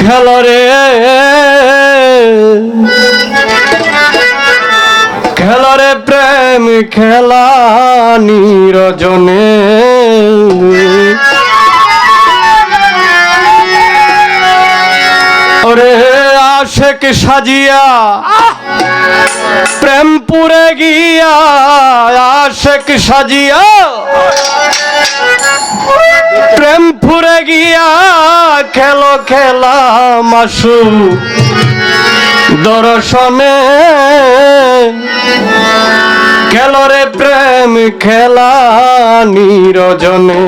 খেলরে খেলরে প্রেম খেলা নিরজনে। ওরে আশেক সাজিয়া, প্রেম পুরে গিয়া আশেক সাজিয়া। প্রেম ফুরে গিয়া খেলো খেলা মাসু দর্শনে। খেলরে প্রেম খেলা নিরজনে।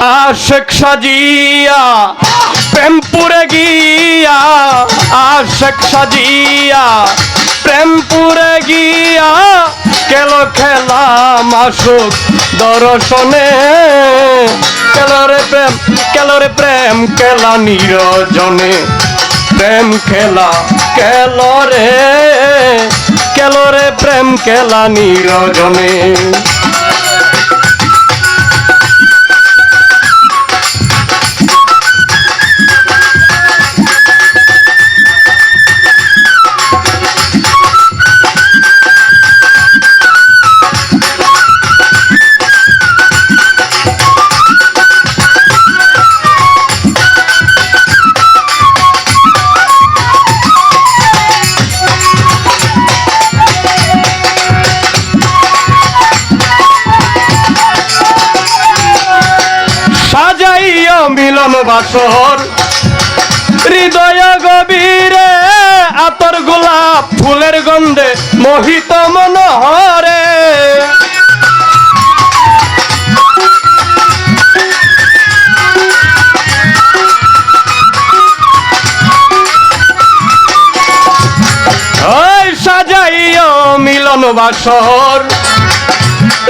আশেক সাজিয়া প্রেম পুরে গিয়া। আশেক সাজিয়া প্রেম পুরে গিয়া। কেল খেলা মাসুক দর্শনে। কেলরে প্রেম কেলরে প্রেম খেলা নিরজনে। প্রেম খেলা কেলরে কেলরে প্রেম খেলা নিরজনে। মিলন বাসর হৃদয় গভীরে আতর গোলাপ ফুলের গন্ধে মোহিত মনোহরে। সাজাইয়া মিলন বাসর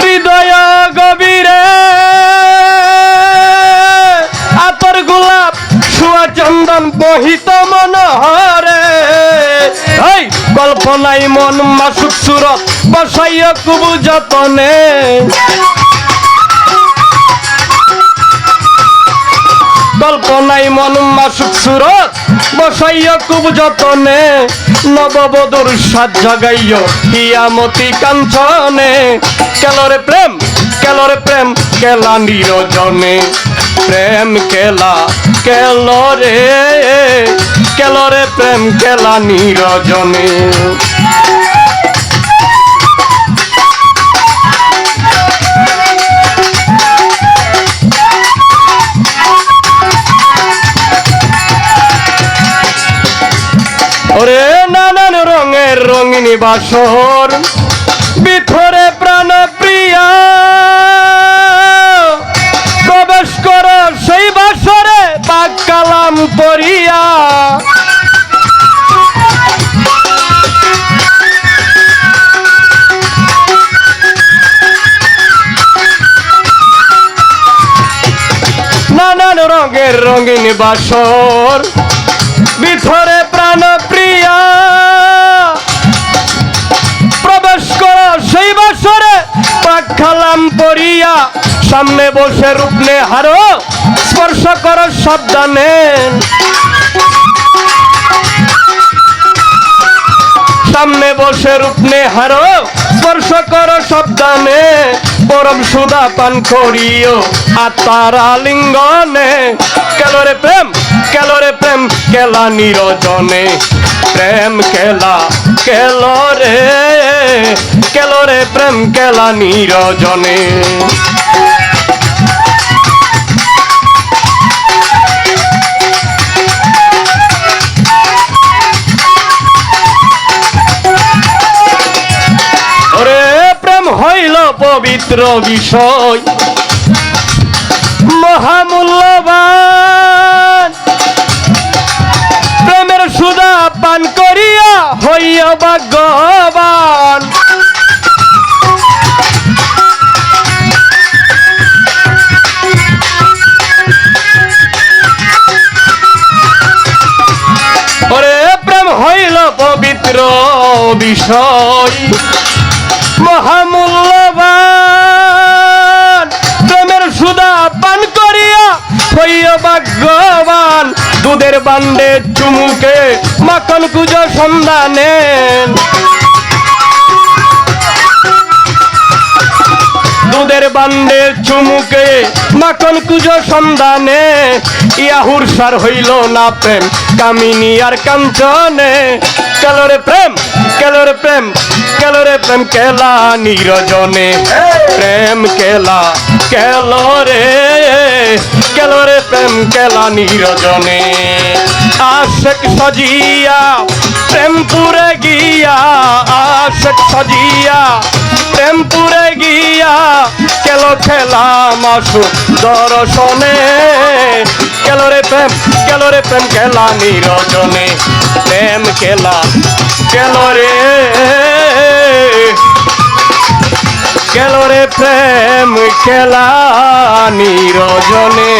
হৃদয় গভীরে গোলাপ সুয়া চন্দন বহিত মনোহরে। এই কল্পনাই মন মাসুক সুরত বসাইয়া কুবু যতনে। কল্পনাই মন মাসুক সুরত বসাইয়া কুব যতনে। নববধুর সাজ জাগাইয় হিয়ামতি কাঞ্চনে। কেলরে প্রেম কেলরে প্রেম, কেলা নিরজনে। প্রেম কেলা কেলরে কেলরে প্রেম কেলা নিরজনে। ওরে নানান রঙের রঙিনী বাসর, বিথরে প্রাণ প্রিয়া রঙের রঙিন বাসর। বিথরে প্রাণ প্রিয়া প্রবেশ কর সেই বছরে পাক খালাম পরিয়া সামনে বসে রূপনে হারো, স্পর্শ কর সাবধানে। সামনে বসে রূপনে হারো, স্পর্শ কর সাবধানে। পরম সুদা পান করিও। আত্মার আলিঙ্গনে কেলরে প্রেম কেলরে প্রেম, কেলা নিরজনে। প্রেম কেলা, কেলরে কেলরে প্রেম, কেলা নিরজনে। পবিত্র বিষয়। মহামূল্যবান। প্রেমের সুদা পান করিয়া হইয়া ভাগ্যবান। পবিত্র বিষয়। দুধের বান্ডে চুমুকে মাখন কুজো সন্ধানে। দুধের বান্ডে চুমুকে মাখন কুজো সন্ধানে। ইয়াহুর সার হইল না প্রেম, কামিনী আর কাঞ্চনে। কেলরে প্রেম কেলরে প্রেম কেলরে প্রেম, কেলা নিরজনে। প্রেম, কেলা, কেলরে। প্রেম কেলা নিরজনে। আশেক সজিয়া প্রেম পুরে গিয়া, আশেক সজিয়া প্রেম পুরে গিয়া কেল খেলা মাসু দর্শনে। কেলরে প্রেম কেলরে প্রেম খেলা নিরজনে। প্রেম খেলা কেলরে কেলরে প্রেম খেলা নিরজনে।